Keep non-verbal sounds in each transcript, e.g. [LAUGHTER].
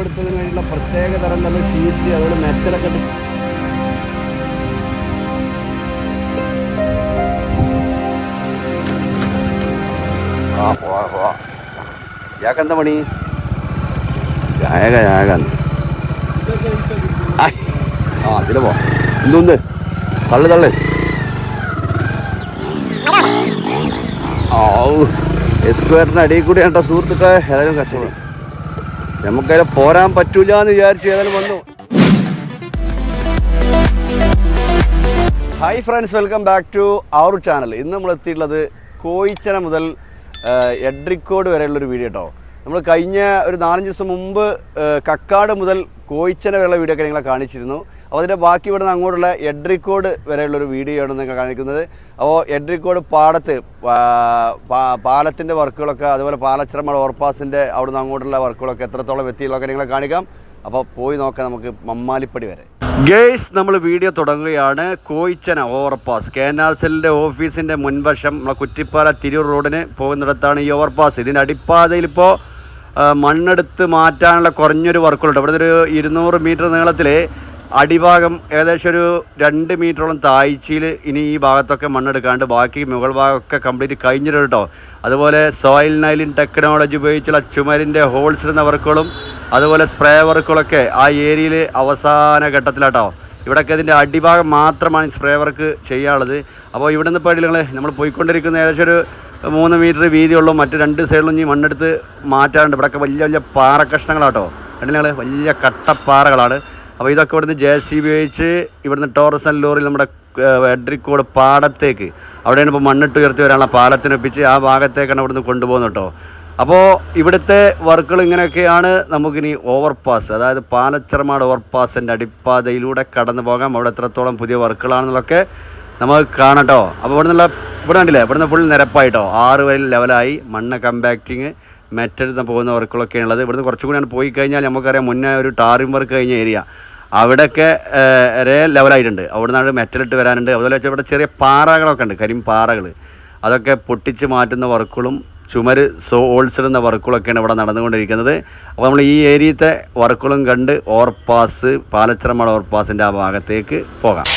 എടുത്തതിന് വേണ്ടിയുള്ള പ്രത്യേക തരം തന്നെ ഷീറ്റ് അതുപോലെ മെറ്റലൊക്കെ ആ പണി? ചായക ചായക ആ ഇതിൽ പോ. എന്തുണ്ട് തള്ളു തള്ളു. ആ എസ്ക്വയറിന് അടിയിൽ കൂടി കണ്ട സുഹൃത്തുക്കളെ ഏതായാലും കഷ്ടമാണ് നമുക്കതിൽ പോരാൻ പറ്റൂല എന്ന് വിചാരിച്ചു ഏതായാലും വന്നു. Hi friends welcome back to our channel ഇന്ന് നമ്മൾ എത്തിയിട്ടുള്ളത് കോയിച്ചന മുതൽ എഡ്രിക്കോട് വരെയുള്ളൊരു വീഡിയോ കേട്ടോ നമ്മൾ കഴിഞ്ഞ ഒരു നാലഞ്ച് ദിവസം മുമ്പ് കക്കാട് മുതൽ കോയിച്ചന വരെയുള്ള വീഡിയോ ഒക്കെ നിങ്ങളെ കാണിച്ചിരുന്നു. അപ്പോൾ അതിന്റെ ബാക്കി ഇവിടുന്ന് അങ്ങോട്ടുള്ള എഡ്രിക്കോട് വരെയുള്ള ഒരു വീഡിയോ ആണ് നിങ്ങൾ കാണിക്കുന്നത്. അപ്പോൾ എഡ്രിക്കോട് പാടത്ത് പാലത്തിന്റെ വർക്കുകളൊക്കെ അതുപോലെ പാലച്ചിറമ ഓർപ്പാസിന്റെ അവിടുന്ന് അങ്ങോട്ടുള്ള വർക്കുകളൊക്കെ എത്രത്തോളം എത്തിയുള്ളതൊക്കെ നിങ്ങളെ കാണിക്കാം. അപ്പോൾ പോയി നോക്കാം നമുക്ക് മമ്മാലിപ്പടി വരെ. ഗേസ് നമ്മൾ വീഡിയോ തുടങ്ങുകയാണ്. കോയിച്ചന ഓവർപാസ്. കെ എൻ ആർ സെല്ലിന്റെ ഓഫീസിന്റെ മുൻവശം നമ്മളെ കുറ്റിപ്പാല തിരൂർ റോഡിന് പോകുന്നിടത്താണ് ഈ ഓവർപാസ്. ഇതിന്റെ അടിപ്പാതയിൽ ഇപ്പോൾ മണ്ണെടുത്ത് മാറ്റാനുള്ള കുറഞ്ഞൊരു വർക്കുകളുണ്ട്. ഇവിടെ ഒരു ഇരുന്നൂറ് മീറ്റർ നീളത്തിൽ അടിഭാഗം ഏകദേശം ഒരു രണ്ട് മീറ്ററോളം താഴ്ചയിൽ ഇനി ഈ ഭാഗത്തൊക്കെ മണ്ണെടുക്കാണ്ട് ബാക്കി മുകൾ ഭാഗമൊക്കെ കംപ്ലീറ്റ് കഴിഞ്ഞിട്ടുണ്ട് കേട്ടോ. അതുപോലെ സോയിൽ നൈലിൻ ടെക്നോളജി ഉപയോഗിച്ചുള്ള ചുമരിന്റെ ഹോൾസ് ഇടുന്ന വർക്കുകളും അതുപോലെ സ്പ്രേ വർക്കുകളൊക്കെ ആ ഏരിയയിൽ അവസാന ഘട്ടത്തിലാട്ടോ. ഇവിടെയൊക്കെ ഇതിന്റെ അടിഭാഗം മാത്രമാണ് സ്പ്രേ വർക്ക് ചെയ്യാനുള്ളത്. അപ്പോൾ ഇവിടെ നിന്ന് ഇപ്പോൾ നമ്മൾ പോയിക്കൊണ്ടിരിക്കുന്ന ഏകദേശം ഒരു മൂന്ന് മീറ്റർ വീതിയുള്ളൂ മറ്റു രണ്ട് സൈഡിലും ഈ മണ്ണെടുത്ത് മാറ്റാറുണ്ട്. ഇവിടെയൊക്കെ വലിയ വലിയ പാറ കഷ്ണങ്ങളാട്ടോ. കണ്ടില്ലേ വലിയ കട്ടപ്പാറകളാണ്. അപ്പോൾ ഇതൊക്കെ ഇവിടുന്ന് ജെ സി ബി വെച്ച് ഇവിടുന്ന് ടോറസ് ആൻഡ് ലോറിയിൽ നമ്മുടെ എഡ്രിക്കോട് പാടത്തേക്ക് അവിടെയാണ് ഇപ്പോൾ മണ്ണിട്ട് ഉയർത്തി വരാനുള്ള പാലത്തിനൊപ്പിച്ച് ആ ഭാഗത്തേക്കാണ് ഇവിടുന്ന് കൊണ്ടുപോകുന്നത് കേട്ടോ. അപ്പോൾ ഇവിടുത്തെ വർക്കുകൾ ഇങ്ങനെയൊക്കെയാണ് നമുക്കിനി ഓവർപാസ് അതായത് പാലച്ചിറമാട് ഓവർപാസിന്റെ അടിപ്പാതയിലൂടെ കടന്നു പോകാം. അവിടെ എത്രത്തോളം പുതിയ വർക്കുകളാണെന്നുള്ളതൊക്കെ നമുക്ക് കാണട്ടോ അപ്പോൾ ഇവിടെ നിന്നുള്ള ഇവിടെ കണ്ടില്ലേ ഇവിടുന്ന് ഫുൾ നിരപ്പായിട്ടോ ആറ് വരെ ലെവലായി മണ്ണ് കമ്പാക്റ്റിങ് മെറ്റെടുത്ത് പോകുന്ന വർക്കുകളൊക്കെയാണുള്ളത്. ഇവിടുന്ന് കുറച്ചും കൂടിയാണ് പോയി കഴിഞ്ഞാൽ നമുക്കറിയാം മുന്നേ ഒരു ടാറിംഗ് വർക്ക് കഴിഞ്ഞ ഏരിയ. അവിടെയൊക്കെ ഒരേ ലെവലായിട്ടുണ്ട് അവിടെ നിന്നാണ് മെറ്റലിട്ട് വരാനുണ്ട് അതുപോലെ വെച്ചാൽ ഇവിടെ ചെറിയ പാറകളൊക്കെ ഉണ്ട് കരിം പാറകൾ അതൊക്കെ പൊട്ടിച്ച് മാറ്റുന്ന വർക്കുകളും ചുമര് സോ എന്ന വർക്കുകളൊക്കെയാണ് ഇവിടെ നടന്നുകൊണ്ടിരിക്കുന്നത് അപ്പോൾ നമ്മൾ ഈ ഏരിയത്തെ വർക്കുകളും കണ്ട് ഓവർപാസ് പാലച്ചിറമട ഓവർപാസിന്റെ ആ ഭാഗത്തേക്ക് പോകാം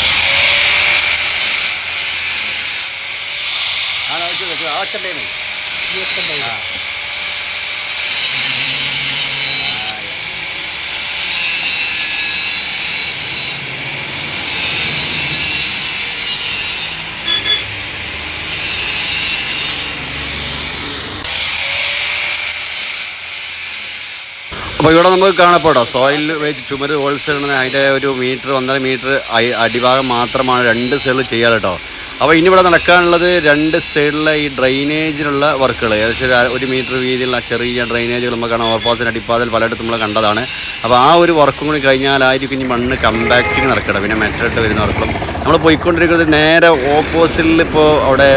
അപ്പോൾ ഇവിടെ നമുക്ക് കാണപ്പെടാം. സോയിൽ വെച്ച് ചുമര് ഹോൾസെയിലിന് അതിന്റെ ഒരു മീറ്റർ ഒന്നര മീറ്റർ അടിഭാഗം മാത്രമാണ് രണ്ട് സൈഡിൽ ചെയ്യാറ് കേട്ടോ അപ്പോൾ ഇനി ഇവിടെ നടക്കാനുള്ളത് രണ്ട് സൈഡിലെ ഈ ഡ്രൈനേജിനുള്ള വർക്കുകൾ ഏകദേശം ഒരു മീറ്റർ വീതിയിലുള്ള ചെറിയ ഡ്രൈനേജുകൾ നമുക്ക് കാണാം ഓവർപാസിന് അടിപ്പാതിൽ പലയിടത്തും നമ്മൾ കണ്ടതാണ്. അപ്പോൾ ആ ഒരു വർക്കും കൂടി കഴിഞ്ഞാലായിരിക്കും ഇനി മണ്ണ് കമ്പാക്റ്റിങ് നടക്കണം പിന്നെ മെറ്റലിട്ട് വരുന്ന വർക്കും നമ്മൾ പോയിക്കൊണ്ടിരിക്കുന്നത് നേരെ ഓപ്പോസിറ്റിൽ ഇപ്പോൾ അവിടെ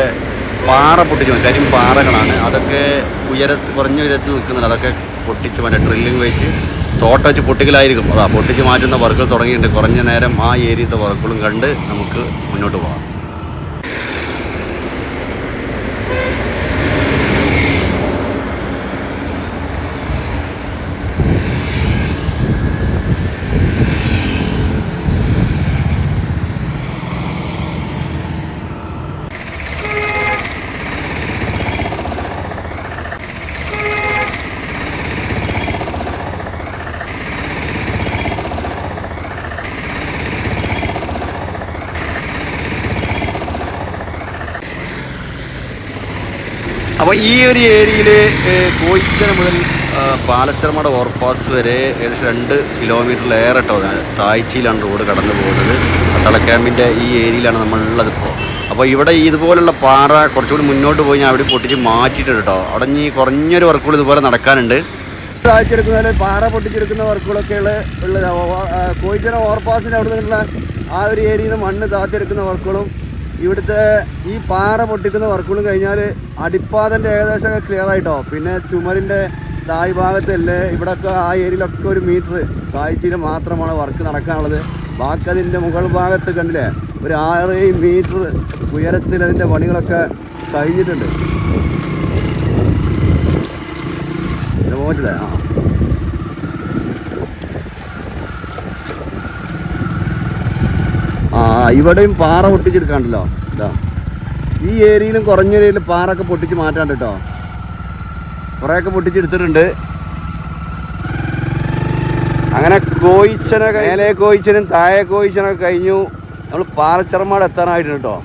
പാറ പൊട്ടിച്ചു കാര്യം പാറകളാണ്. അതൊക്കെ ഉയര കുറഞ്ഞ ഉയരത്തിൽ നിൽക്കുന്നുണ്ട്. അതൊക്കെ പൊട്ടിച്ച് മറ്റേ ഡ്രില്ലിങ് വെച്ച് തോട്ട വെച്ച് പൊട്ടിക്കലായിരിക്കും. അതാ പൊട്ടിച്ച് മാറ്റുന്ന വർക്കുകൾ തുടങ്ങിയിട്ടുണ്ട്. കുറഞ്ഞ നേരം ആ ഏരിയത്തെ വർക്കുകളും കണ്ട് നമുക്ക് മുന്നോട്ട് പോകാം. അപ്പോൾ ഈ ഒരു ഏരിയയിൽ കോയിച്ചന മുതൽ പാലച്ചിറമട ഓവർപാസ് വരെ ഏകദേശം രണ്ട് കിലോമീറ്ററിലേറെ കേട്ടോ താഴ്ചയിലാണ് റോഡ് കടന്നു പോകുന്നത്. അട്ടള ക്യാമ്പിന്റെ ഈ ഏരിയയിലാണ് നമ്മളുള്ളതിപ്പോൾ അപ്പോൾ ഇവിടെ ഇതുപോലുള്ള പാറ കുറച്ചുകൂടി മുന്നോട്ട് പോയി ഞാൻ അവിടെ പൊട്ടിച്ച് മാറ്റിയിട്ടുണ്ട് കേട്ടോ അവിടെ ഇനി കുറഞ്ഞൊരു വർക്കുകൾ ഇതുപോലെ നടക്കാനുണ്ട്. താഴ്ചയെടുക്കുന്നതിൽ പാറ പൊട്ടിച്ചെടുക്കുന്ന വർക്കുകളൊക്കെ ഉള്ള കോയിച്ചന ഓവർപാസിന്റെ അവിടെ നിന്നുള്ള ആ ഒരു ഏരിയയിൽ മണ്ണ് താഴ്ചെടുക്കുന്ന വർക്കുകളും ഇവിടുത്തെ ഈ പാറ പൊട്ടിക്കുന്ന വർക്കുകളും കഴിഞ്ഞാൽ അടിപ്പാതന്റെ ഏകദേശം ക്ലിയർ ആയിട്ടോ? പിന്നെ ചുമരിന്റെ തായ് ഭാഗത്തല്ലേ ഇവിടെയൊക്കെ ആ ഏരിയയിലൊക്കെ ഒരു മീറ്റർ താഴ്ചയിൽ മാത്രമാണ് വർക്ക് നടക്കാനുള്ളത്. ബാക്കി അതിന്റെ മുകൾ ഭാഗത്ത് കണ്ടില്ലേ? ഒരു ആറ് മീറ്റർ ഉയരത്തിൽ അതിന്റെ പണികളൊക്കെ കഴിഞ്ഞിട്ടുണ്ട്. പോയിട്ടില്ലേ? ആ. ഇവിടെയും പാറ പൊട്ടിച്ചെടുക്കാണ്ടല്ലോ ഇതാ. ഈ ഏരിയയിലും കുറഞ്ഞ ഏരിയയിൽ പാറൊക്കെ പൊട്ടിച്ച് മാറ്റാണ്ട് കേട്ടോ. കുറേയൊക്കെ പൊട്ടിച്ചെടുത്തിട്ടുണ്ട്. അങ്ങനെ കോയിച്ചനെ മേലെ കോയിച്ചനും താഴെ കോയിച്ചനൊക്കെ കഴിഞ്ഞു. നമ്മൾ പാറച്ചിറമാട് എത്താനായിട്ടുണ്ട് കേട്ടോ.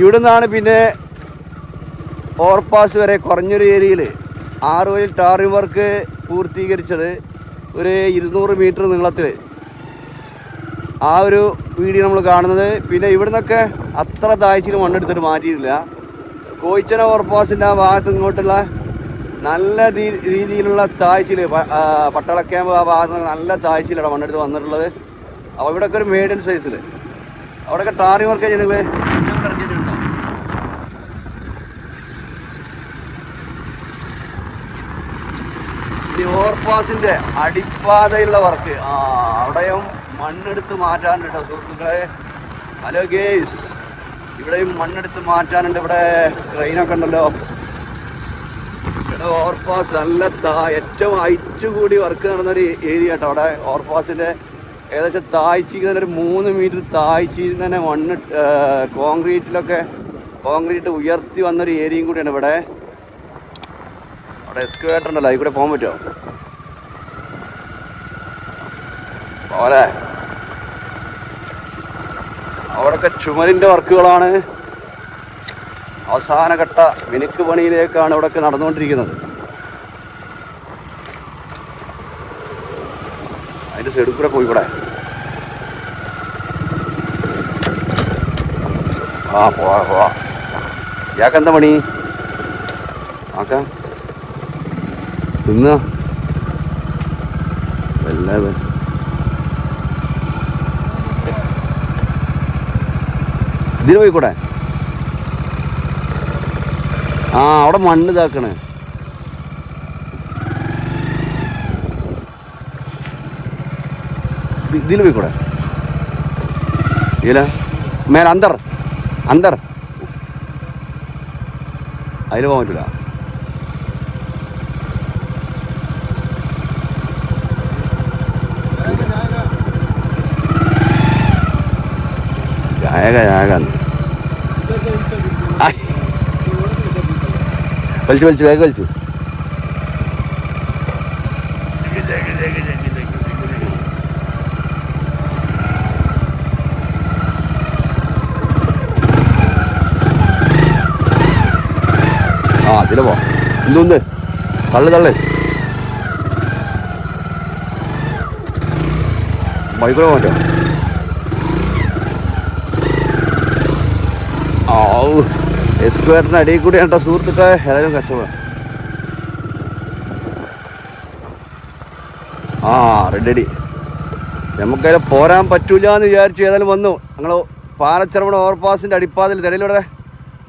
ഇവിടെ നിന്നാണ് പിന്നെ ഓവർപാസ് വരെ കുറഞ്ഞൊരു ഏരിയയിൽ ആറ് ടാറിംഗ് വർക്ക് പൂർത്തീകരിച്ചത്. ഒരു ഇരുന്നൂറ് മീറ്റർ നീളത്തിൽ ആ ഒരു വീഡിയോ നമ്മൾ കാണുന്നത്. പിന്നെ ഇവിടെ നിന്നൊക്കെ അത്ര താഴ്ചയിൽ മണ്ണെടുത്തിട്ട് മാറ്റിയിട്ടില്ല. കോയിച്ചന ഓർപ്പാസിന്റെ ആ ഭാഗത്ത് ഇങ്ങോട്ടുള്ള നല്ല രീതിയിലുള്ള താഴ്ചയിൽ പട്ടാള ക്യാമ്പ് ആ ഭാഗത്ത് നല്ല താഴ്ചയിലാണ് മണ്ണെടുത്ത് വന്നിട്ടുള്ളത്. അപ്പോൾ ഇവിടെയൊക്കെ ഒരു മേഡൻ സൈസിൽ അവിടെയൊക്കെ ടാറി വർക്ക് ഈ ഓവർപാസിന്റെ അടിപ്പാതയുള്ള വർക്ക് ആ അവിടെയും മണ്ണെടുത്ത് മാറ്റാനുണ്ട് സുഹൃത്തുക്കളെ? ഹലോ ഗേസ് ഇവിടെയും മണ്ണെടുത്ത് മാറ്റാനുണ്ട് ഇവിടെ ട്രെയിനൊക്കെ ഉണ്ടല്ലോ. ഇവിടെ ഓവർപാസ് നല്ല ഏറ്റവും ഹൈറ്റ് കൂടി വർക്ക് നടന്നൊരു ഏരിയ കേട്ടോ അവിടെ. ഓവർപാസിന്റെ ഏകദേശം താഴ്ചക്ക് തന്നെ ഒരു മൂന്ന് മീറ്റർ താഴ്ചയിൽ തന്നെ മണ്ണ് കോൺക്രീറ്റിലൊക്കെ കോൺക്രീറ്റ് ഉയർത്തി വന്നൊരു ഏരിയയും കൂടിയാണ് ഇവിടെ. അവിടെ എക്സ്കവേറ്റർ ഉണ്ടല്ലോ അതിൽ കൂടെ പോകാൻ പറ്റുമോ? പോലെ അവിടെയൊക്കെ ചുമരിന്റെ വർക്കുകളാണ്. അവസാനഘട്ട മിനുക്ക് പണിയിലേക്കാണ് ഇവിടെയൊക്കെ നടന്നുകൊണ്ടിരിക്കുന്നത്. അതിന്റെ സൈഡിൽ കൂടെ പോയി കൂടെ ആ പോവാ പോവാ. ഇയാൾക്കെന്താ പണി? ആക്കാം? തിന്ന? ഇതിന് പോയിക്കൂടെ ആ അവിടെ മണ്ണ് ഇതാക്കണേ. ഇതിൽ പോയിക്കൂടെ ഇതില മേല അന്തർ അന്തർ. അതിൽ പോകാൻ പറ്റില്ല ജായക ജായക. വലിച്ചു വലിച്ചു വേഗം വലിച്ചു ആ അതിലെ പോ. എന്തുണ്ട് തള്ളു തള്ളു. ബൈക്കിൽ മാറ്റോ ആ എസ്ക്വയറിന് അടിയിൽ കൂടി കണ്ട സുഹൃത്തുക്കളെ ഏതായാലും കഷ്ടമാണ് ആ റെഡി നമുക്കതിൽ പോരാൻ പറ്റൂല എന്ന് വിചാരിച്ചു ഏതായാലും വന്നു. ഞങ്ങൾ പാലച്ചിറമണ ഓവർപാസിന്റെ അടിപ്പാതിൽ തിടയിലൂടെ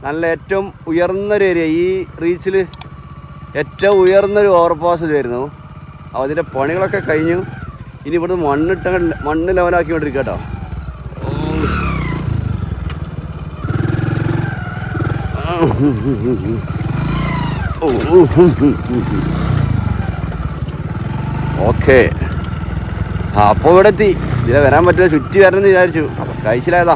നല്ല ഏറ്റവും ഉയർന്നൊരു ഏരിയ ഈ റീച്ചിൽ ഏറ്റവും ഉയർന്നൊരു ഓവർപാസ് ഇതായിരുന്നു. അപ്പോൾ അതിന്റെ പണികളൊക്കെ കഴിഞ്ഞു. ഇനി ഇവിടുന്ന് മണ്ണിട്ട മണ്ണ് ലെവലാക്കിക്കൊണ്ടിരിക്കുക കേട്ടോ [LAUGHS] ഓക്കെ. അപ്പോൾ ഇവിടെ എത്തി ഇതിലെ വരാൻ പറ്റില്ല. ചുറ്റി വരണമെന്ന് വിചാരിച്ചു. കഴിച്ചില്ലേതാ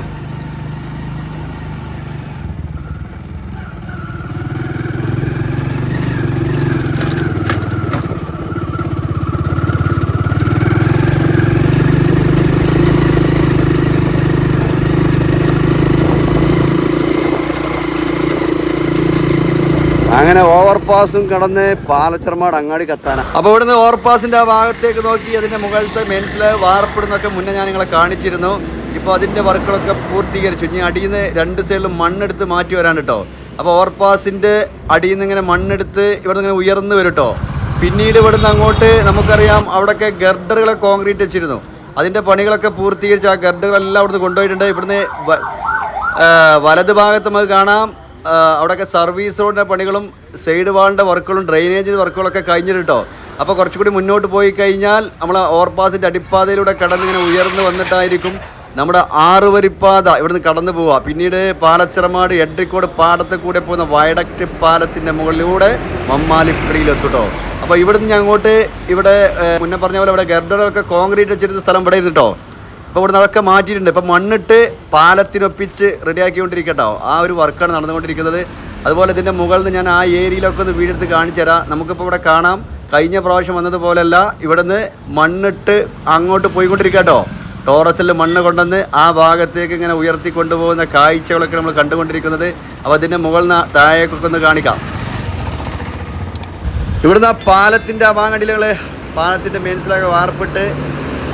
അങ്ങനെ ഓവർപാസും കടന്ന് പാലച്ചർമാട് അങ്ങാടി കത്താന. അപ്പോൾ ഇവിടുന്ന് ഓവർപാസിന്റെ ആ ഭാഗത്തേക്ക് നോക്കി അതിന്റെ മുകളിലത്തെ മെൻസിൽ വാർപ്പിടുന്നൊക്കെ മുന്നേ ഞാൻ നിങ്ങളെ കാണിച്ചിരുന്നു. ഇപ്പോൾ അതിന്റെ വർക്കുകളൊക്കെ പൂർത്തീകരിച്ചു. ഇനി അടിയിൽ രണ്ട് സൈഡിലും മണ്ണെടുത്ത് മാറ്റി വരാൻ കേട്ടോ അപ്പോൾ ഓവർപാസിന്റെ അടിയിൽ നിന്ന് ഇങ്ങനെ മണ്ണെടുത്ത് ഇവിടെ നിന്ന് ഉയർന്നു വരും കേട്ടോ പിന്നീട് ഇവിടുന്ന് അങ്ങോട്ട് നമുക്കറിയാം അവിടെയൊക്കെ ഗർഡറുകളെ കോൺക്രീറ്റ് വെച്ചിരുന്നു. അതിന്റെ പണികളൊക്കെ പൂർത്തീകരിച്ച് ആ ഗർഡറുകളെല്ലാം അവിടുന്ന് കൊണ്ടുപോയിട്ടുണ്ട്. ഇവിടുന്ന് വലത് ഭാഗത്ത് നമുക്ക് കാണാം. അവിടെയൊക്കെ സർവീസ് റോഡിന്റെ പണികളും സൈഡ് വാളിന്റെ വർക്കുകളും ഡ്രെയിനേജിന്റെ വർക്കുകളൊക്കെ കഴിഞ്ഞിട്ട് കേട്ടോ അപ്പോൾ കുറച്ചുകൂടി മുന്നോട്ട് പോയി കഴിഞ്ഞാൽ നമ്മൾ ഓവർപാസിന്റെ അടിപ്പാതയിലൂടെ കടന്നിങ്ങനെ ഉയർന്നു വന്നിട്ടായിരിക്കും നമ്മുടെ ആറുവരിപ്പാത ഇവിടുന്ന് കടന്നു പോവുക. പിന്നീട് പാലച്ചിറമാട് എഡ്രിക്കോട് പാടത്ത് കൂടെ പോകുന്ന വയഡക്റ്റ് പാലത്തിന്റെ മുകളിലൂടെ മമ്മാലിപ്പടിയിലെത്തുട്ടോ അപ്പോൾ ഇവിടുന്ന് ഞാൻ അങ്ങോട്ട് ഇവിടെ മുന്നേ പറഞ്ഞ പോലെ ഇവിടെ ഗർഡറൊക്കെ കോൺക്രീറ്റ് വെച്ചിരുന്ന സ്ഥലം ഇവിടെ ഇരുന്നിട്ടോ അപ്പോൾ ഇപ്പോൾ ഇവിടുന്ന് അതൊക്കെ മാറ്റിയിട്ടുണ്ട്. ഇപ്പം മണ്ണിട്ട് പാലത്തിനൊപ്പിച്ച് റെഡിയാക്കിക്കൊണ്ടിരിക്കട്ടോ. ആ ഒരു വർക്കാണ് നടന്നുകൊണ്ടിരിക്കുന്നത്. അതുപോലെ ഇതിന്റെ മുകളിൽ ഞാൻ ആ ഏരിയയിലൊക്കെ ഒന്ന് വീടെടുത്ത് കാണിച്ചു തരാം. നമുക്കിപ്പോൾ ഇവിടെ കാണാം. കഴിഞ്ഞ പ്രാവശ്യം വന്നതുപോലെയല്ല ഇവിടുന്ന് മണ്ണിട്ട് അങ്ങോട്ട് പോയിക്കൊണ്ടിരിക്കട്ടോ. ടോറസിൽ മണ്ണ് കൊണ്ടുവന്ന് ആ ഭാഗത്തേക്ക് ഇങ്ങനെ ഉയർത്തി കൊണ്ടുപോകുന്ന കാഴ്ചകളൊക്കെ നമ്മൾ കണ്ടുകൊണ്ടിരിക്കുന്നത്. അപ്പോൾ അതിന്റെ മുകളിൽ നിന്ന് താഴേക്കൊക്കെ ഒന്ന് കാണിക്കാം. ഇവിടുന്ന് ആ പാലത്തിന്റെ ആ ഭാഗങ്ങളിലുകൾ പാലത്തിന്റെ മെയിൻസിലൊക്കെ വാർപ്പിട്ട്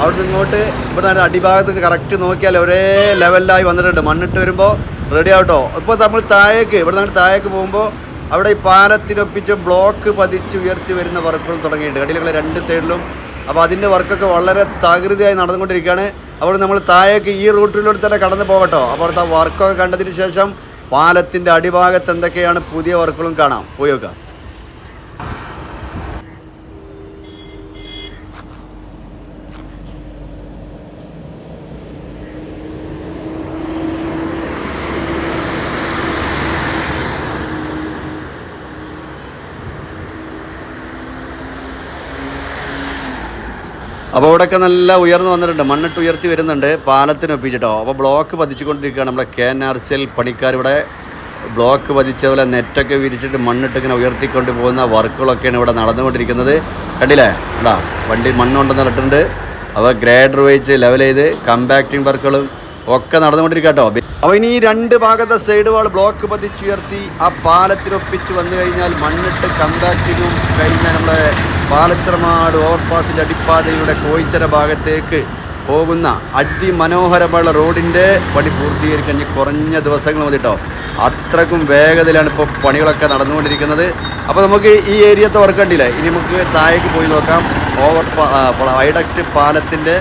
അവിടുന്ന് ഇങ്ങോട്ട് ഇവിടെ അടിഭാഗത്ത് കറക്റ്റ് നോക്കിയാൽ ഒരേ ലെവലിലായി വന്നിട്ടുണ്ട്. മണ്ണിട്ട് വരുമ്പോൾ റെഡി ആവട്ടോ. ഇപ്പോൾ നമ്മൾ താഴേക്ക് ഇവിടെ നിന്ന് താഴേക്ക് പോകുമ്പോൾ അവിടെ ഈ പാലത്തിനൊപ്പിച്ച് ബ്ലോക്ക് പതിച്ച് ഉയർത്തി വരുന്ന വർക്കുകൾ തുടങ്ങിയിട്ടുണ്ട്. കടിലുകൾ രണ്ട് സൈഡിലും അപ്പോൾ അതിന്റെ വർക്കൊക്കെ വളരെ തകൃതിയായി നടന്നുകൊണ്ടിരിക്കുകയാണ്. അവിടെ നമ്മൾ താഴേക്ക് ഈ റൂട്ടിലൂടെ തന്നെ കടന്നു പോകട്ടോ. അപ്പോൾ അവിടുത്തെ വർക്കൊക്കെ കണ്ടതിന് ശേഷം പാലത്തിന്റെ അടിഭാഗത്ത് എന്തൊക്കെയാണ് പുതിയ വർക്കുകളും കാണാം. പോയി നോക്കാം. അപ്പോൾ ഇവിടെയൊക്കെ നല്ല ഉയർന്നു വന്നിട്ടുണ്ട്. മണ്ണിട്ട് ഉയർത്തി വരുന്നുണ്ട്. പാലത്തിന് ഒപ്പിച്ചിട്ടോ. അപ്പോൾ ബ്ലോക്ക് പതിച്ചുകൊണ്ടിരിക്കുകയാണ് നമ്മുടെ K N R C L പണിക്കാർ ഇവിടെ. ബ്ലോക്ക് പതിച്ച പോലെ നെറ്റൊക്കെ വിരിച്ചിട്ട് മണ്ണിട്ട് ഇങ്ങനെ ഉയർത്തിക്കൊണ്ട് പോകുന്ന വർക്കുകളൊക്കെയാണ് ഇവിടെ നടന്നുകൊണ്ടിരിക്കുന്നത്. കണ്ടില്ലേ? എടാ വണ്ടി മണ്ണ് കൊണ്ടുവന്ന് ഇട്ടിട്ടുണ്ട് അപ്പോൾ ഗ്രേഡർ വെച്ച് ലെവൽ ചെയ്ത് കമ്പാക്റ്റിംഗ് വർക്കുകളും ഒക്കെ നടന്നുകൊണ്ടിരിക്കട്ടോ കേട്ടോ അപ്പോൾ ഇനി ഈ രണ്ട് ഭാഗത്തെ സൈഡ് വാൾ ബ്ലോക്ക് പതിച്ചുയർത്തി ആ പാലത്തിനൊപ്പിച്ച് വന്നു കഴിഞ്ഞാൽ മണ്ണിട്ട് കമ്പാക്റ്റിങ്ങും കഴിഞ്ഞാൽ നമ്മുടെ പാലച്ചിറമാട് ഓവർപാസിന്റെ അടിപ്പാതയുടെ കോയിച്ചര ഭാഗത്തേക്ക് പോകുന്ന അതിമനോഹരമുള്ള റോഡിന്റെ പണി പൂർത്തീകരിക്കഞ്ഞ് കുറഞ്ഞ ദിവസങ്ങൾ മതി കേട്ടോ അത്രക്കും വേഗതയിലാണ് ഇപ്പോൾ പണികളൊക്കെ നടന്നുകൊണ്ടിരിക്കുന്നത്. അപ്പോൾ നമുക്ക് ഈ ഏരിയത്തെ വർക്ക് ഇനി നമുക്ക് താഴേക്ക് പോയി നോക്കാം. ഓവർ വൈഡക്റ്റ് പാലത്തിന്റെ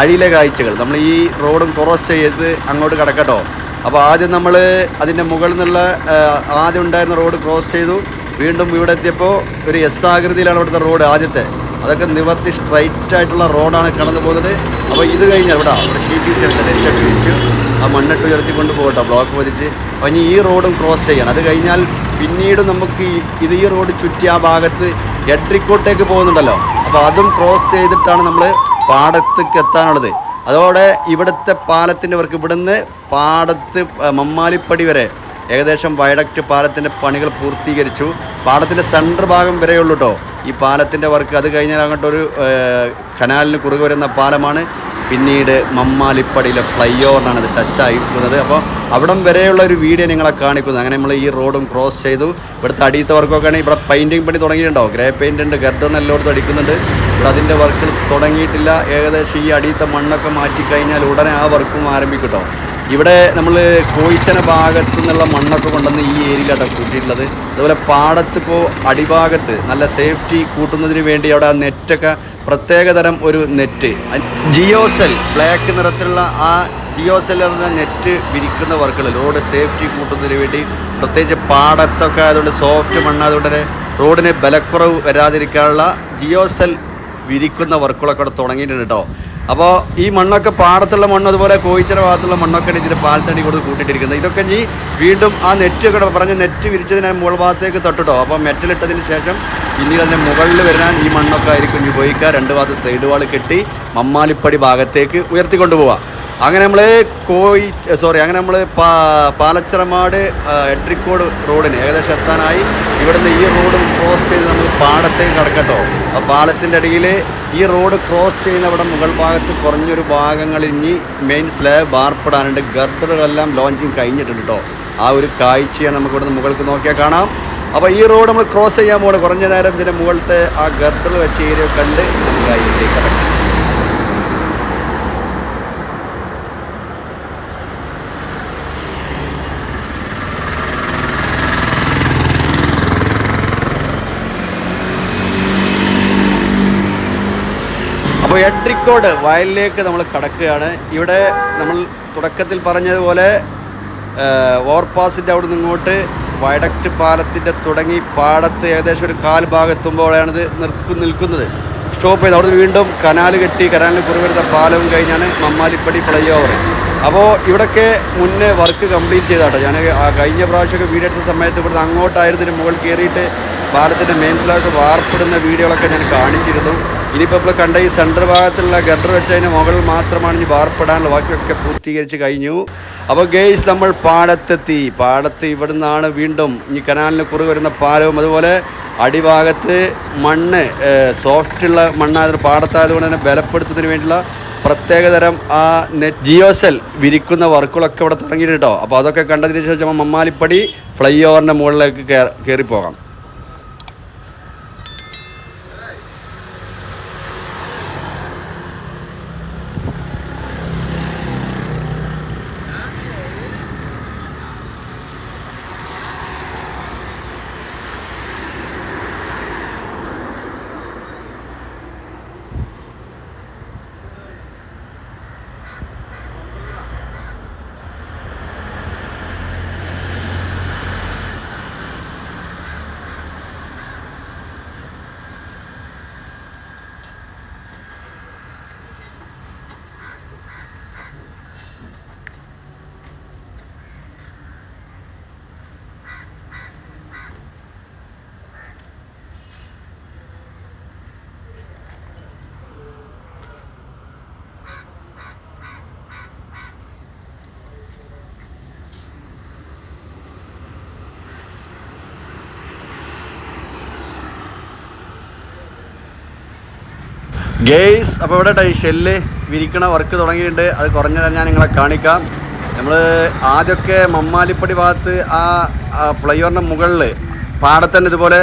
അഴിലെ കാഴ്ചകൾ. നമ്മൾ ഈ റോഡും ക്രോസ് ചെയ്ത് അങ്ങോട്ട് കിടക്കട്ടോ. അപ്പോൾ ആദ്യം നമ്മൾ അതിന്റെ മുകളിൽ നിന്നുള്ള ആദ്യം ഉണ്ടായിരുന്ന റോഡ് ക്രോസ് ചെയ്തു. വീണ്ടും ഇവിടെ എത്തിയപ്പോൾ ഒരു എസ് ആകൃതിയിലാണ് ഇവിടുത്തെ റോഡ് ആദ്യത്തെ. അതൊക്കെ നിവർത്തി സ്ട്രൈറ്റ് ആയിട്ടുള്ള റോഡാണ് കടന്നു പോകുന്നത്. അപ്പോൾ ഇത് കഴിഞ്ഞാൽ ഇവിടെ അവിടെ ഷീറ്റ് വിരിച്ചിട്ടുണ്ട് ഷീറ്റ് വിരിച്ച് ആ മണ്ണിട്ട് ഉയർത്തിക്കൊണ്ട് പോകട്ടോ ബ്ലോക്ക് പതിച്ച്. അപ്പോൾ ഇനി ഈ റോഡും ക്രോസ് ചെയ്യണം. അത് കഴിഞ്ഞാൽ പിന്നീട് നമുക്ക് ഇത് ഈ റോഡ് ചുറ്റി ആ ഭാഗത്ത് എഡ്രിക്കോട്ടേക്ക് പോകുന്നുണ്ടല്ലോ. അപ്പോൾ അതും ക്രോസ് ചെയ്തിട്ടാണ് നമ്മൾ പാടത്തേക്ക് എത്താനുള്ളത്. അതോടെ ഇവിടുത്തെ പാലത്തിന്റെ വർക്ക് ഇവിടുന്ന് പാടത്ത് മമ്മാലിപ്പടി വരെ ഏകദേശം വയഡക്റ്റ് പാലത്തിന്റെ പണികൾ പൂർത്തീകരിച്ചു. പാലത്തിന്റെ സെന്റർ ഭാഗം വരെയുള്ളൂ കേട്ടോ ഈ പാലത്തിന്റെ വർക്ക് അത് കഴിഞ്ഞാൽ അങ്ങോട്ട് ഒരു കനാലിന് കുറുകെ വരുന്ന പാലമാണ്. പിന്നീട് മമ്മാലിപ്പടിയിലെ ഫ്ലൈ ഓവറിനാണ് ഇത് ടച്ച് ആയിരിക്കുന്നത്. അപ്പോൾ അവിടം വരെയുള്ള ഒരു വീഡിയോ നിങ്ങളെ കാണിക്കുന്നത് അങ്ങനെ നമ്മൾ ഈ റോഡും ക്രോസ് ചെയ്തു. ഇവിടുത്തെ അടിയത്തെ വർക്കൊക്കെ ആണെങ്കിൽ ഇവിടെ പെയിന്റിങ് പണി തുടങ്ങിയിട്ടുണ്ടോ? ഗ്രേ പെയിന്റ് ഉണ്ട് ഗർഡൺ എല്ലായിടത്തും അടിക്കുന്നുണ്ട്. ഇവിടെ അതിന്റെ വർക്കുകൾ തുടങ്ങിയിട്ടില്ല. ഏകദേശം ഈ അടിയത്തെ മണ്ണൊക്കെ മാറ്റിക്കഴിഞ്ഞാൽ ഉടനെ ആ വർക്കും ആരംഭിക്കും കേട്ടോ ഇവിടെ നമ്മൾ കോയിച്ചന ഭാഗത്തു നിന്നുള്ള മണ്ണൊക്കെ കൊണ്ടുവന്ന് ഈ ഏരിയയിലാണ് കൂട്ടിയിട്ടുള്ളത്. അതുപോലെ പാടത്ത് ഇപ്പോൾ അടിഭാഗത്ത് നല്ല സേഫ്റ്റി കൂട്ടുന്നതിന് വേണ്ടി അവിടെ ആ നെറ്റൊക്കെ പ്രത്യേകതരം ഒരു നെറ്റ്. ജിയോസെൽ ബ്ലാക്ക് നിറത്തിലുള്ള ആ ജിയോസെൽ എന്ന നെറ്റ് വിരിക്കുന്ന വർക്കുകൾ റോഡ് സേഫ്റ്റി കൂട്ടുന്നതിന് വേണ്ടി പ്രത്യേകിച്ച് പാടത്തൊക്കെ അതുകൊണ്ട് സോഫ്റ്റ് മണ്ണായതുകൊണ്ട് തന്നെ റോഡിന് ബലക്കുറവ് വരാതിരിക്കാനുള്ള ജിയോസെൽ വിരിക്കുന്ന വർക്കുകളൊക്കെ അവിടെ തുടങ്ങിയിട്ടുണ്ട് കേട്ടോ. അപ്പോൾ ഈ മണ്ണൊക്കെ പാടത്തുള്ള മണ്ണ് അതുപോലെ കോയിച്ചിറ ഭാഗത്തുള്ള മണ്ണൊക്കെ ഇതിന്റെ പാൽത്തടി കൊടുത്ത് കൂട്ടിയിട്ടിരിക്കുന്നത്. ഇതൊക്കെ ഇനി വീണ്ടും ആ നെറ്റ് ഒക്കെ പറഞ്ഞ് നെറ്റ് വിരിച്ചതിന് മുകൾ ഭാഗത്തേക്ക് തൊട്ടിട്ടോ. അപ്പോൾ മെറ്റലിട്ടതിന് ശേഷം ഇനി അതിന്റെ മുകളിൽ വരാൻ ഈ മണ്ണൊക്കെ ആയിരിക്കും. ഉപയോഗിക്കുക രണ്ട് ഭാഗത്ത് സൈഡ് വാൾ കെട്ടി മമ്മാലിപ്പടി ഭാഗത്തേക്ക് ഉയർത്തിക്കൊണ്ടു പോവുക അങ്ങനെ നമ്മൾ കോയി സോറി അങ്ങനെ നമ്മൾ പാ പാലച്ചിറമാട് എട്രിക്കോട് റോഡിന് ഏകദേശം എത്താനായി. ഇവിടുന്ന് ഈ റോഡ് ക്രോസ് ചെയ്ത് നമ്മൾ പാടത്തേക്ക് കിടക്കട്ടോ. ആ പാലത്തിന്റെ അടിയിൽ ഈ റോഡ് ക്രോസ് ചെയ്യുന്ന അവിടെ മുകൾ ഭാഗത്ത് കുറഞ്ഞൊരു ഭാഗങ്ങളിൽ ഇനി മെയിൻ സ്ലാബ് വാർപ്പിടാനുണ്ട് ഗർഡറുകളെല്ലാം ലോഞ്ചിങ് കഴിഞ്ഞിട്ടുണ്ട് കേട്ടോ ആ ഒരു കാഴ്ചയാണ് നമുക്ക് ഇവിടുന്ന് മുകൾക്ക് നോക്കിയാൽ കാണാം. അപ്പോൾ ഈ റോഡ് നമ്മൾ ക്രോസ് ചെയ്യാൻ പോകണം കുറഞ്ഞ നേരം ഇതിന്റെ മുകളിലത്തെ ആ ഗർഡർ വെച്ച ഏരിയ കണ്ട് നമുക്ക് അതിലേക്ക് കിടക്കാം. അപ്പോൾ എട്രിക്കോട് വയലിലേക്ക് നമ്മൾ കടക്കുകയാണ്. ഇവിടെ നമ്മൾ തുടക്കത്തിൽ പറഞ്ഞതുപോലെ ഓവർപാസിന്റെ അവിടെ നിന്ന് ഇങ്ങോട്ട് വയഡക്റ്റ് പാലത്തിന്റെ തുടങ്ങി പാടത്ത് ഏകദേശം ഒരു കാൽ ഭാഗത്തുമ്പോഴാണിത് നിർക്കു നിൽക്കുന്നത്. സ്റ്റോപ്പ് ചെയ്ത് അവിടെ വീണ്ടും കനാൽ കെട്ടി കനാലിന് കുറുവരുന്ന പാലവും കഴിഞ്ഞാണ് മമ്മാലിപ്പടി ഫ്ലൈ ഓവർ അപ്പോൾ ഇവിടൊക്കെ മുന്നേ വർക്ക് കംപ്ലീറ്റ് ചെയ്താട്ടോ. ഞാൻ കഴിഞ്ഞ പ്രാവശ്യമൊക്കെ വീഡിയോ എടുത്ത സമയത്ത് ഇവിടുന്ന് അങ്ങോട്ടായിരുന്നു മുകളിൽ കയറിയിട്ട് പാലത്തിന്റെ മെയിൻ സ്ലാബ് വാർപ്പിടുന്ന വീഡിയോകളൊക്കെ ഞാൻ കാണിച്ചിരുന്നു. ഇനിയിപ്പോൾ നമ്മൾ കണ്ട ഈ സെന്റർ ഭാഗത്തുള്ള ഗഡർ വെച്ചതിന് മുകളിൽ മാത്രമാണ് ഇനി വാർപ്പിടാനുള്ള ബാക്കിയൊക്കെ പൂർത്തീകരിച്ച് കഴിഞ്ഞു. അപ്പോൾ ഗെയ്സ് നമ്മൾ പാടത്തെത്തി. പാടത്ത് ഇവിടുന്നാണ് വീണ്ടും ഈ കനാലിന് കുറുകെ വരുന്ന പാലവും. അതുപോലെ അടിഭാഗത്ത് മണ്ണ് സോഫ്റ്റുള്ള മണ്ണായത് പാടത്തായതുകൊണ്ട് തന്നെ ബലപ്പെടുത്തുന്നതിന് വേണ്ടിയുള്ള പ്രത്യേകതരം ആ നെറ്റ് ജിയോസെൽ വിരിക്കുന്ന വർക്കുകളൊക്കെ ഇവിടെ തുടങ്ങിയിട്ട് കേട്ടോ. അപ്പോൾ അതൊക്കെ കണ്ടതിന് ശേഷം മമ്മാലിപ്പടി ഫ്ലൈ ഓവറിന്റെ മുകളിലേക്ക് കയറി പോകാം ഗെയ്സ് അപ്പോൾ ഇവിടെ ഈ ഷെല്ല് വിരിക്കണ വർക്ക് തുടങ്ങിയിട്ടുണ്ട്. അത് കുറഞ്ഞത് ഞാൻ നിങ്ങളെ കാണിക്കാം. നമ്മൾ ആദ്യമൊക്കെ മമ്മാലിപ്പടി ഭാഗത്ത് ആ ഫ്ലൈഓവറിന്റെ മുകളിൽ പാടത്തന്നെ ഇതുപോലെ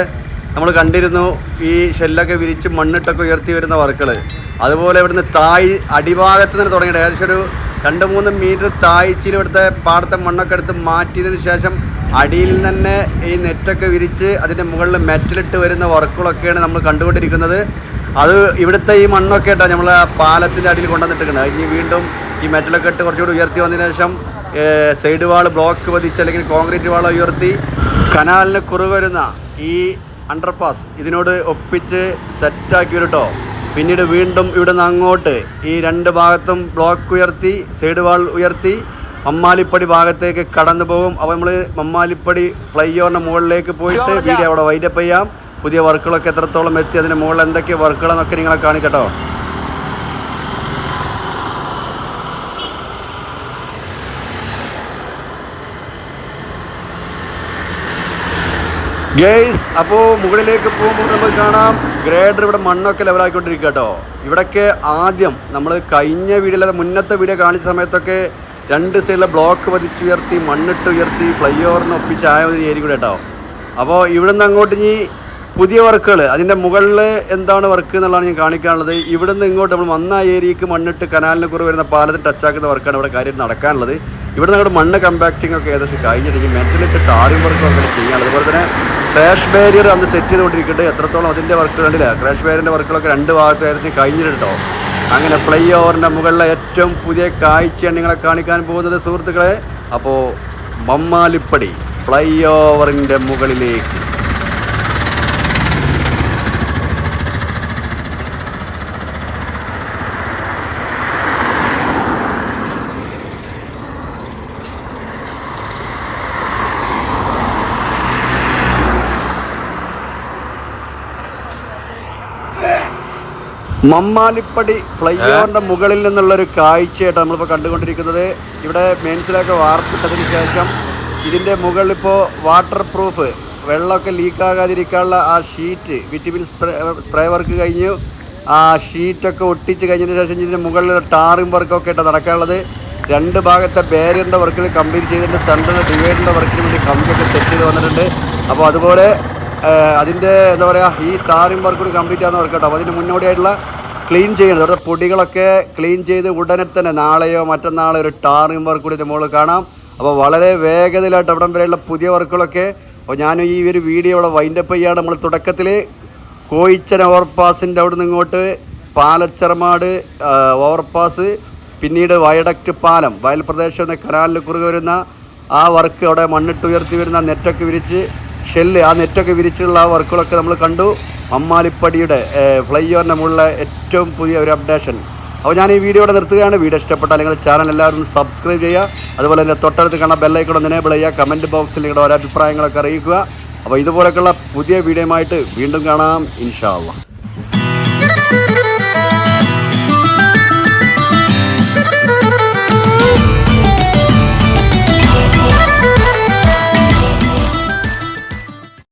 നമ്മൾ കണ്ടിരുന്നു ഈ ഷെല്ലൊക്കെ വിരിച്ച് മണ്ണിട്ടൊക്കെ ഉയർത്തി വരുന്ന വർക്കുകൾ അതുപോലെ ഇവിടുന്ന് തായ് അടിഭാഗത്ത് നിന്ന് തുടങ്ങിയിട്ട് ഏകദേശം ഒരു രണ്ട് മൂന്ന് മീറ്റർ താഴ്ചയിൽ ഇവിടുത്തെ പാടത്തെ മണ്ണൊക്കെ എടുത്ത് മാറ്റിയതിന് ശേഷം അടിയിൽ തന്നെ ഈ നെറ്റൊക്കെ വിരിച്ച് അതിന്റെ മുകളിൽ മെറ്റലിട്ട് വരുന്ന വർക്കുകളൊക്കെയാണ് നമ്മൾ കണ്ടുകൊണ്ടിരിക്കുന്നത്. അത് ഇവിടുത്തെ ഈ മണ്ണൊക്കെ ഇട്ടാ നമ്മൾ പാലത്തിന്റെ അടിയിൽ കൊണ്ടുവന്നിട്ടുണ്ട് ഇനി വീണ്ടും ഈ മെറ്റലൊക്കെ ഇട്ട് കുറച്ചുകൂടി ഉയർത്തി വന്നതിന് ശേഷം സൈഡ് വാൾ ബ്ലോക്ക് പതിച്ച് അല്ലെങ്കിൽ കോൺക്രീറ്റ് വാൾ ഉയർത്തി കനാലിന് കുറുകെ വരുന്ന ഈ അണ്ടർപാസ് ഇതിനോട് ഒപ്പിച്ച് സെറ്റാക്കി വരട്ടോ. പിന്നീട് വീണ്ടും ഇവിടെ നിന്ന് അങ്ങോട്ട് ഈ രണ്ട് ഭാഗത്തും ബ്ലോക്ക് ഉയർത്തി സൈഡ് വാൾ ഉയർത്തി മമ്മാലിപ്പടി ഭാഗത്തേക്ക് കടന്നു പോകും. അപ്പോൾ നമ്മൾ മമ്മാലിപ്പടി ഫ്ലൈ ഓവറിന്റെ മുകളിലേക്ക് പോയിട്ട് വീഡിയോ അവിടെ വൈൻഡപ്പ് ചെയ്യാം. പുതിയ വർക്കുകളൊക്കെ എത്രത്തോളം എത്തി അതിന് മുകളിൽ എന്തൊക്കെ വർക്കുകളെന്നൊക്കെ നിങ്ങളെ കാണിക്കട്ടോ. ഗേയ്സ് അപ്പോൾ മുകളിലേക്ക് പോകുമ്പോൾ നമുക്ക് കാണാം ഗ്രേഡർ ഇവിടെ മണ്ണൊക്കെ ലെവലാക്കിക്കൊണ്ടിരിക്കുക കേട്ടോ ഇവിടൊക്കെ ആദ്യം നമ്മൾ കഴിഞ്ഞ വീഡിയോയിലെ മുന്നത്തെ വീഡിയോ കാണിച്ച സമയത്തൊക്കെ രണ്ട് സൈഡിലെ ബ്ലോക്ക് പതിച്ചുയർത്തി മണ്ണിട്ട് ഉയർത്തി ഫ്ലൈ ഓവറിന് ഒപ്പിച്ച് ആയ ഒരു ഏരിയ കൂടെ കേട്ടോ അപ്പോൾ ഇവിടുന്ന് അങ്ങോട്ട് ഇനി പുതിയ വർക്കുകൾ. അതിന്റെ മുകളിൽ എന്താണ് വർക്ക് എന്നുള്ളതാണ് ഞാൻ കാണിക്കാനുള്ളത്. ഇവിടെ നിന്ന് ഇങ്ങോട്ട് നമ്മൾ വന്ന ഏരിയക്ക് മണ്ണിട്ട് കനാലിന് കുറവ് വരുന്ന പാലത്തിൽ ടച്ചാക്കുന്ന വർക്കാണ് ഇവിടെ കാര്യം നടക്കാനുള്ളത്. ഇവിടെ നിങ്ങളുടെ മണ്ണ് കമ്പാക്റ്റിംഗ് ഒക്കെ ഏകദേശം കഴിഞ്ഞിട്ട് മെറ്റലിട്ട് ടാറിംഗ് വർക്ക് അങ്ങനെ ചെയ്യാനുള്ളത്. അതുപോലെ തന്നെ ക്രാഷ് ബാരിയർ അന്ന് സെറ്റ് ചെയ്തുകൊണ്ടിരിക്കുന്നുണ്ട്. എത്രത്തോളം അതിന്റെ വർക്ക് കണ്ടില്ല? ക്രാഷ് ബാരിയറിന്റെ വർക്കുകളൊക്കെ രണ്ട് ഭാഗത്ത് ഏകദേശം കഴിഞ്ഞിട്ടോ അങ്ങനെ ഫ്ലൈ ഓവറിന്റെ മുകളിലെ ഏറ്റവും പുതിയ കാഴ്ചയാണ് നിങ്ങളെ കാണിക്കാൻ പോകുന്നത് സുഹൃത്തുക്കളെ. അപ്പോൾ മമ്മാലിപ്പടി ഫ്ലൈ ഓവറിന്റെ മുകളിലേക്ക്. മമ്മാലിപ്പടി ഫ്ലൈ ഓവറിന്റെ മുകളിൽ നിന്നുള്ള ഒരു കാഴ്ചയായിട്ട് നമ്മളിപ്പോൾ കണ്ടുകൊണ്ടിരിക്കുന്നത്. ഇവിടെ മെയിൻസിലൊക്കെ വാർത്തിട്ടതിന് ശേഷം ഇതിന്റെ മുകളിൽ ഇപ്പോ വാട്ടർ പ്രൂഫ് വെള്ളമൊക്കെ ലീക്കാകാതിരിക്കാനുള്ള ആ sheet bitumen spray spray work കഴിഞ്ഞു. ആ ഷീറ്റൊക്കെ ഒട്ടിച്ച് കഴിഞ്ഞതിന് ശേഷം ഇതിന്റെ മുകളിൽ ടാറിംഗ് വർക്കൊക്കെ ആയിട്ട് നടക്കാനുള്ളത്. രണ്ട് ഭാഗത്തെ ബാരിയറിന്റെ വർക്കിൽ കംപ്ലീറ്റ് ചെയ്തിട്ടുണ്ട്. സെൻട്രൽ ഡിവൈഡറിന്റെ വർക്കിന് വേണ്ടി കമ്പിയൊക്കെ സെറ്റ് ചെയ്ത് വന്നിട്ടുണ്ട്. അപ്പോൾ അതുപോലെ അതിന്റെ എന്താ പറയുക ഈ ടാറിംഗ് വർക്ക് കൂടി കംപ്ലീറ്റ് ആകുന്ന വർക്ക് കേട്ടോ അതിന് മുന്നോടിയായിട്ടുള്ള ക്ലീൻ ചെയ്യുന്നത്. അവിടുത്തെ പൊടികളൊക്കെ ക്ലീൻ ചെയ്ത് ഉടനെ തന്നെ നാളെയോ മറ്റന്നാളോ ഒരു ടാറിംഗ് വർക്ക് കൂടി നമ്മൾ കാണാം. അപ്പോൾ വളരെ വേഗതയിലായിട്ട് അവിടം വരെയുള്ള പുതിയ വർക്കുകളൊക്കെ അപ്പോൾ ഞാൻ ഈ ഒരു വീഡിയോ ഇവിടെ വൈൻഡപ്പ് ചെയ്യാണ് നമ്മൾ തുടക്കത്തിൽ. കോയിച്ചൻ ഓവർപാസിന്റെ അവിടെ നിന്ന് ഇങ്ങോട്ട് പാലച്ചെറമാട് ഓവർപാസ് പിന്നീട് വയഡക്റ്റ് പാലം വയൽ പ്രദേശം എന്ന കനാലിൽ കുറുകെ വരുന്ന ആ വർക്ക് അവിടെ മണ്ണിട്ട് ഉയർത്തി വരുന്ന നെറ്റൊക്കെ വിരിച്ച് ഷെല്ല് ആ നെറ്റൊക്കെ വിരിച്ചുള്ള ആ വർക്കുകളൊക്കെ നമ്മൾ കണ്ടു. അമ്മാലിപ്പടിയുടെ ഫ്ലൈ ഓവറിന്റെ മുകളിലെ ഏറ്റവും പുതിയ ഒരു അപ്ഡേഷൻ. അപ്പോൾ ഞാൻ ഈ വീഡിയോ ഇവിടെ നിർത്തുകയാണ്. വീഡിയോ ഇഷ്ടപ്പെട്ടാൽ നിങ്ങൾ ചാനൽ എല്ലാവരും സബ്സ്ക്രൈബ് ചെയ്യുക. അതുപോലെ തന്നെ തൊട്ടടുത്ത് കാണാൻ ബെല്ലൈക്കൺ ഒന്ന് എനേബിൾ ചെയ്യുക. കമന്റ് ബോക്സിൽ നിങ്ങളുടെ ഓരോ അഭിപ്രായങ്ങളൊക്കെ അറിയിക്കുക. അപ്പോൾ ഇതുപോലെയൊക്കെയുള്ള പുതിയ വീഡിയോയുമായിട്ട് വീണ്ടും കാണാം. ഇൻഷാ അള്ളാഹ്